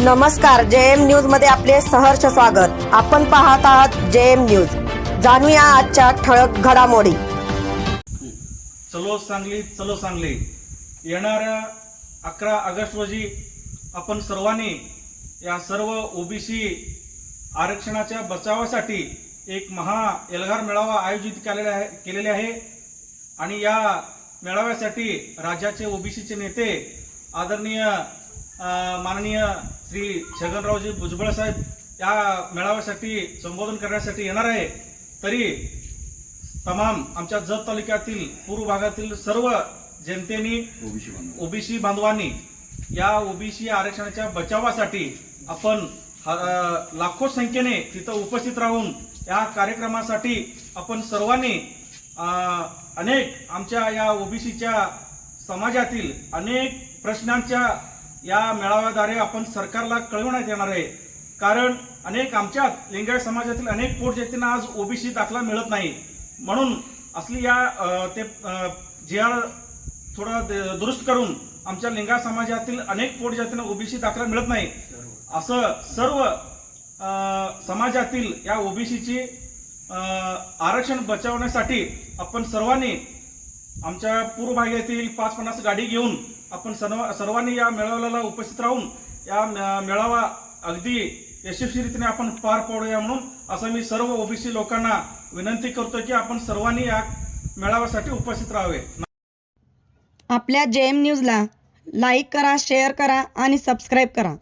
नमस्कार जे एम न्यूजमध्ये आपले सहर्ष स्वागत. आपण पाहत आहात जे एम न्यूज. जाणूया आजच्या ठळक घडामोडी. चलो सांगली चलो सांगली. येणाऱ्या अकरा ऑगस्ट रोजी आपण सर्वांनी या सर्व ओबीसी आरक्षणाच्या बचावासाठी एक महा एल्गार मेळावा आयोजित केलेला आहे केलेले आहे. आणि या मेळाव्यासाठी राज्याचे ओबीसीचे नेते आदरणीय माननीय श्री छगनरावजी भुजबळ साहेब या मेळाव्यासाठी संबोधन करण्यासाठी येणार आहे. तरी तमाम आमच्या जत तालुक्यातील पूर्व भागातील सर्व जनतेनी ओबीसी बांधव ओबीसी बांधवांनी या ओबीसी आरक्षणाच्या बचावासाठी आपण लाखो संख्येने तिथं उपस्थित राहून या कार्यक्रमासाठी आपण सर्वांनी अनेक आमच्या या ओबीसीच्या समाजातील अनेक प्रश्नांच्या या मेळाव्याद्वारे आपण सरकारला कळवण्यात येणार आहे. कारण अनेक आमच्यात लिंगायत समाजातील अनेक पोट जातींना आज ओबीसी दाखला मिळत नाही. म्हणून असली या ते जी आर थोडा द- दुरुस्त करून आमच्या लिंगायत समाजातील अनेक पोट जातींना ओबीसी दाखला मिळत नाही. असं सर्व समाजातील या ओबीसीची आरक्षण बचावण्यासाठी आपण सर्वांनी आमच्या पूर्व भागातील पाच पन्नास गाडी घेऊन आपण सर्व सर्वांनी या मेळाव्याला उपस्थित राहून या मेळावा अगदी यशस्वीरितीने आपण पार पाडूया म्हणून असं मी सर्व ओबीसी लोकांना विनंती करतो की आपण सर्वांनी या मेळाव्यासाठी उपस्थित राहावे. आपल्या जे एम न्यूजला लाईक करा शेअर करा आणि सबस्क्राईब करा.